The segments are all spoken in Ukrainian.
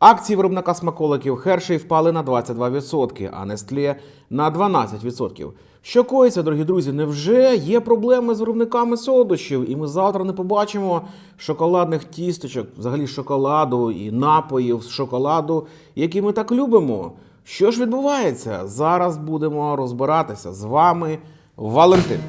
Акції виробника смаколиків Хершей впали на 22%, а Nestlé на 12%. Що коїться, дорогі друзі, невже є проблеми з виробниками солодощів, і ми завтра не побачимо шоколадних тісточок, взагалі шоколаду і напоїв з шоколаду, які ми так любимо. Що ж відбувається? Зараз будемо розбиратися з вами Валентин.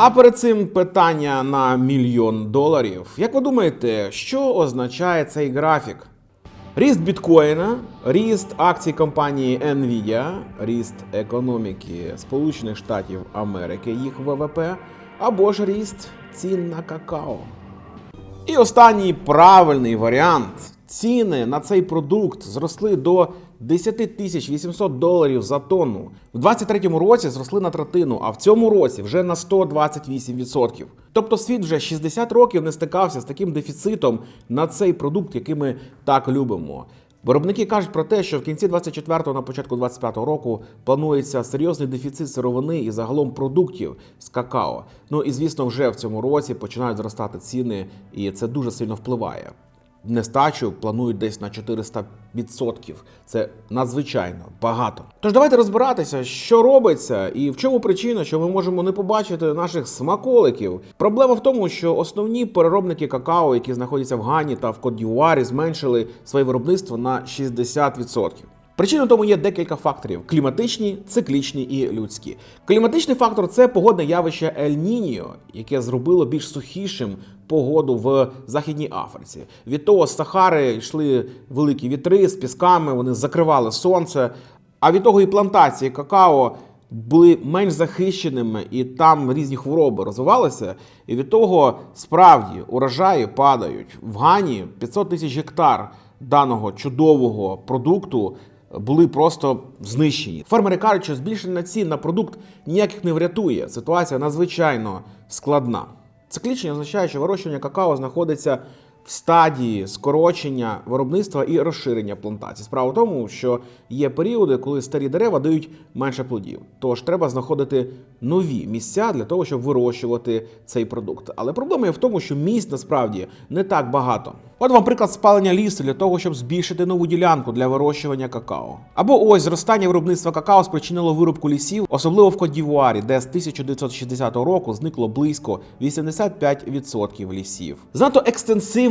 А перед цим питання на мільйон доларів. Як ви думаєте, що означає цей графік? Ріст біткоїна, ріст акцій компанії Nvidia, ріст економіки Сполучених Штатів Америки, їх ВВП, або ж ріст цін на какао. І останній правильний варіант. Ціни на цей продукт зросли до 10 тисяч 800 доларів за тонну. В 23-му році зросли на третину, а в цьому році вже на 128%. Тобто світ вже 60 років не стикався з таким дефіцитом на цей продукт, який ми так любимо. Виробники кажуть про те, що в кінці 24-го на початку 25-го року планується серйозний дефіцит сировини і загалом продуктів з какао. Ну і звісно, вже в цьому році починають зростати ціни, і це дуже сильно впливає. Нестачу планують десь на 400%. Це надзвичайно багато. Тож давайте розбиратися, що робиться і в чому причина, що ми можемо не побачити наших смаколиків. Проблема в тому, що основні переробники какао, які знаходяться в Гані та в Кот-Д'Юарі, зменшили своє виробництво на 60%. Причиною тому є декілька факторів: кліматичні, циклічні і людські. Кліматичний фактор це погодне явище Ель-Ніньо, яке зробило більш сухішим погоду в Західній Африці. Від того з Сахари йшли великі вітри з пісками, вони закривали сонце. А від того і плантації какао були менш захищеними, і там різні хвороби розвивалися. І від того справді урожаї падають. В Гані 500 тисяч гектар даного чудового продукту були просто знищені. Фермери кажуть, що збільшення цін на продукт ніяких не врятує. Ситуація надзвичайно складна. Циклічні означає, що вирощування какао знаходиться в стадії скорочення виробництва і розширення плантацій. Справа в тому, що є періоди, коли старі дерева дають менше плодів. Тож треба знаходити нові місця для того, щоб вирощувати цей продукт. Але проблема є в тому, що місць насправді не так багато. От вам приклад спалення лісу для того, щоб збільшити нову ділянку для вирощування какао. Або ось зростання виробництва какао спричинило вирубку лісів, особливо в Кот-Д'Івуарі, де з 1960 року зникло близько 85% лісів. Занадто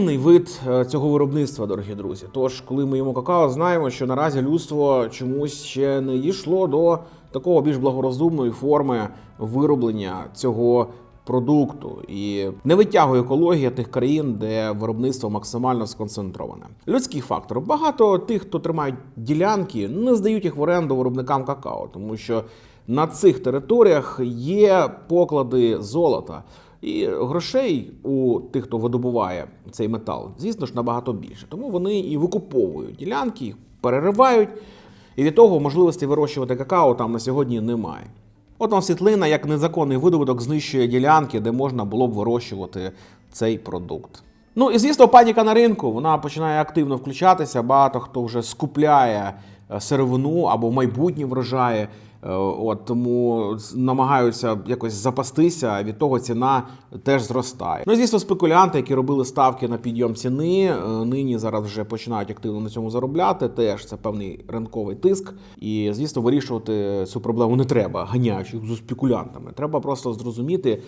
екстенсивний вид е, цього виробництва, дорогі друзі. Тож, коли ми їмо какао, знаємо, що наразі людство чомусь ще не дійшло до такого більш благорозумної форми вироблення цього продукту і не витягує екологія тих країн, де виробництво максимально сконцентроване. Людський фактор. Багато тих, хто тримають ділянки, не здають їх в оренду виробникам какао, тому що на цих територіях є поклади золота. І грошей у тих, хто видобуває цей метал, звісно ж, набагато більше. Тому вони і викуповують ділянки, їх переривають, і від того можливості вирощувати какао там на сьогодні немає. От вам світлина, як незаконний видобуток знищує ділянки, де можна було б вирощувати цей продукт. Ну і звісно, паніка на ринку вона починає активно включатися. Багато хто вже скупляє е, сировину або майбутні врожаї. Е, От тому намагаються якось запастися, від того ціна теж зростає. Ну звісно, спекулянти, які робили ставки на підйом ціни, е, нині зараз вже починають активно на цьому заробляти. Теж це певний ринковий тиск. І звісно, вирішувати цю проблему не треба, ганяючи за спекулянтами. Треба просто зрозуміти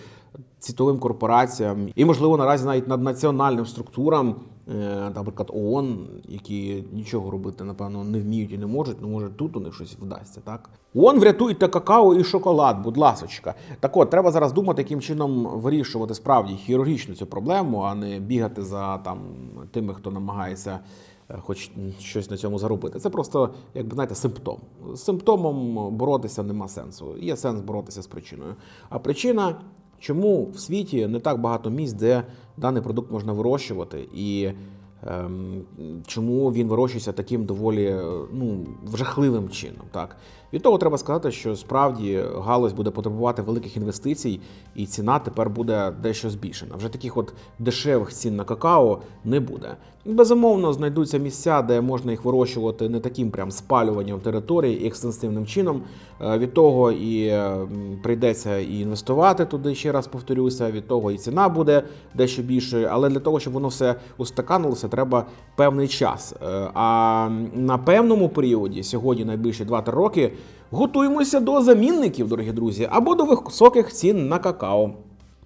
світовим корпораціям і, можливо, наразі навіть наднаціональним структурам, е, наприклад, ООН, які нічого робити, напевно, не вміють і не можуть, ну може тут у них щось вдасться, так? ООН врятуйте какао і шоколад, будь ласочка. Так от, треба зараз думати, яким чином вирішувати справді хірургічно цю проблему, а не бігати за там тими, хто намагається. е, Хоч щось на цьому заробити. Це просто, як знаєте, симптом. З симптомом боротися нема сенсу. Є сенс боротися з причиною. А причина Чому в світі не так багато місць, де даний продукт можна вирощувати, і ем, чому він вирощується таким доволі е, ну, жахливим чином? Так? Від того треба сказати, що справді галузь буде потребувати великих інвестицій, і ціна тепер буде дещо збільшена. Вже таких от дешевих цін на какао не буде. Безумовно, знайдуться місця, де можна їх вирощувати не таким прям спалюванням території екстенсивним чином. Е, Від того і е, прийдеться і інвестувати туди, ще раз повторюся. Від того і ціна буде дещо більшою. Але для того, щоб воно все устаканилося, треба певний час. Е, А на певному періоді, сьогодні найбільше 2-3 роки, готуємося до замінників, дорогі друзі, або до високих цін на какао.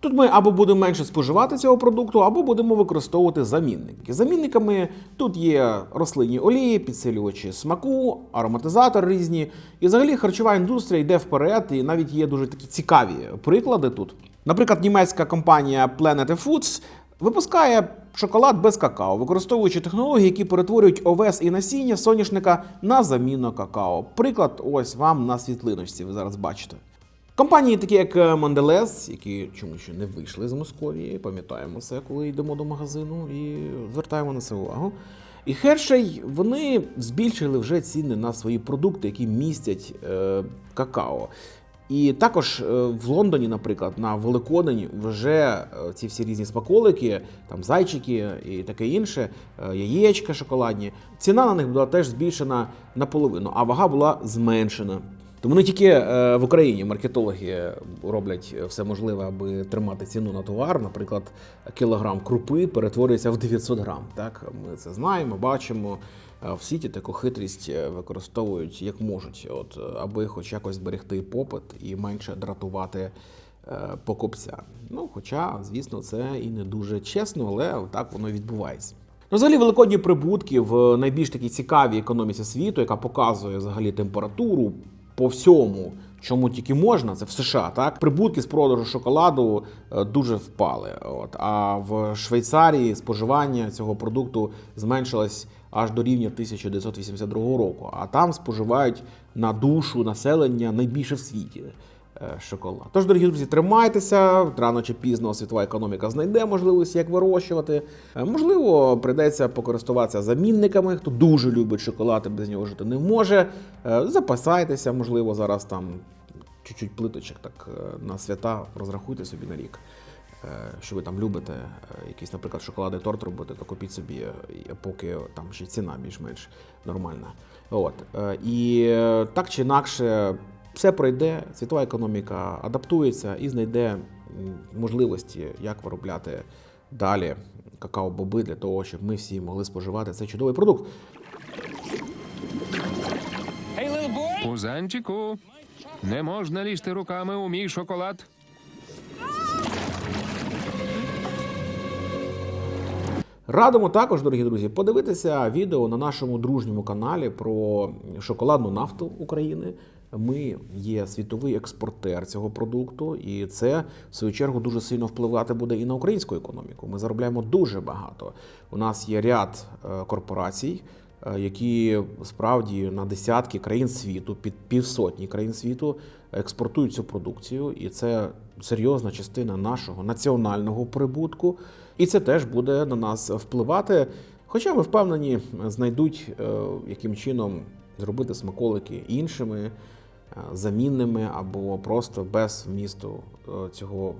Тут ми або будемо менше споживати цього продукту, або будемо використовувати замінники. Замінниками тут є рослинні олії, підсилювачі смаку, ароматизатори різні. І взагалі харчова індустрія йде вперед, і навіть є дуже такі цікаві приклади тут. Наприклад, німецька компанія Planet Foods випускає шоколад без какао, використовуючи технології, які перетворюють овес і насіння соняшника на заміну какао. Приклад ось вам на світлиночці, ви зараз бачите. Компанії, такі як Монделес, які чому ще не вийшли з Московії, пам'ятаємо це, коли йдемо до магазину і звертаємо на це увагу. І Хершей вони збільшили вже ціни на свої продукти, які містять е, какао. І також е, в Лондоні, наприклад, на Великодень вже е, ці всі різні смаколики, там зайчики і таке інше, е, яєчка шоколадні. Ціна на них була теж збільшена наполовину, а вага була зменшена. Тому не тільки е, в Україні маркетологи роблять все можливе, аби тримати ціну на товар. Наприклад, кілограм крупи перетворюється в 900 грам. Так ми це знаємо, бачимо. Е, В світі таку хитрість е, використовують як можуть, от е, аби хоч якось зберегти попит і менше дратувати е, покупця. Ну, хоча, звісно, це і не дуже чесно, але так воно відбувається. Ну, взагалі, великодні прибутки в найбільш такій цікавій економіці світу, яка показує взагалі температуру по всьому, чому тільки можна, це в США. Так прибутки з продажу шоколаду е, дуже впали. От а в Швейцарії споживання цього продукту зменшилось аж до рівня 1982 року. А там споживають на душу населення найбільше в світі шоколад. Тож, дорогі друзі, тримайтеся. Рано чи пізно світова економіка знайде можливості, як вирощувати. Е, Можливо, прийдеться покористуватися замінниками. Хто дуже любить шоколад і без нього жити не може. Е, Запасайтеся, можливо, зараз там чуть-чуть плиточок так е, на свята розрахуйте собі на рік. Е, Що ви там любите, е, якийсь, наприклад, шоколадний торт робити, то купіть собі, е, поки там ще ціна більш-менш нормальна. От. е, І е, так чи інакше, все пройде, світова економіка адаптується і знайде можливості, як виробляти далі какао-боби для того, щоб ми всі могли споживати цей чудовий продукт. Пузанчику, не можна лізти руками у мій шоколад. Радимо також, дорогі друзі, подивитися відео на нашому дружньому каналі про шоколадну нафту України. Ми є світовий експортер цього продукту, і це в свою чергу дуже сильно впливати буде і на українську економіку. Ми заробляємо дуже багато. У нас є ряд е, корпорацій, е, які справді на десятки країн світу, під півсотні країн світу експортують цю продукцію, і це серйозна частина нашого національного прибутку. І це теж буде на нас впливати. Хоча ми впевнені, знайдуть, е, яким чином зробити смаколики іншими, замінними або просто без вмісту е, цього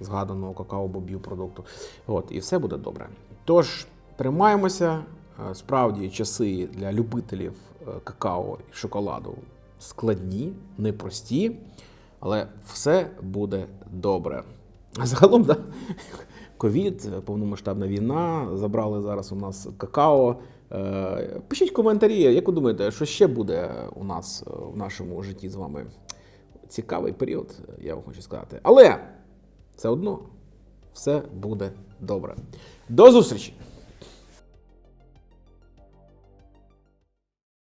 згаданого какао-бобів продукту. От, і все буде добре. Тож тримаємося. Е, Справді часи для любителів е, какао і шоколаду складні, непрості, але все буде добре. Загалом, да, ковід, повномасштабна війна, забрали зараз у нас какао. Е, Пишіть коментарі, як ви думаєте, що ще буде у нас е, в нашому житті з вами? Цікавий період, я вам хочу сказати. Але все одно все буде добре. До зустрічі!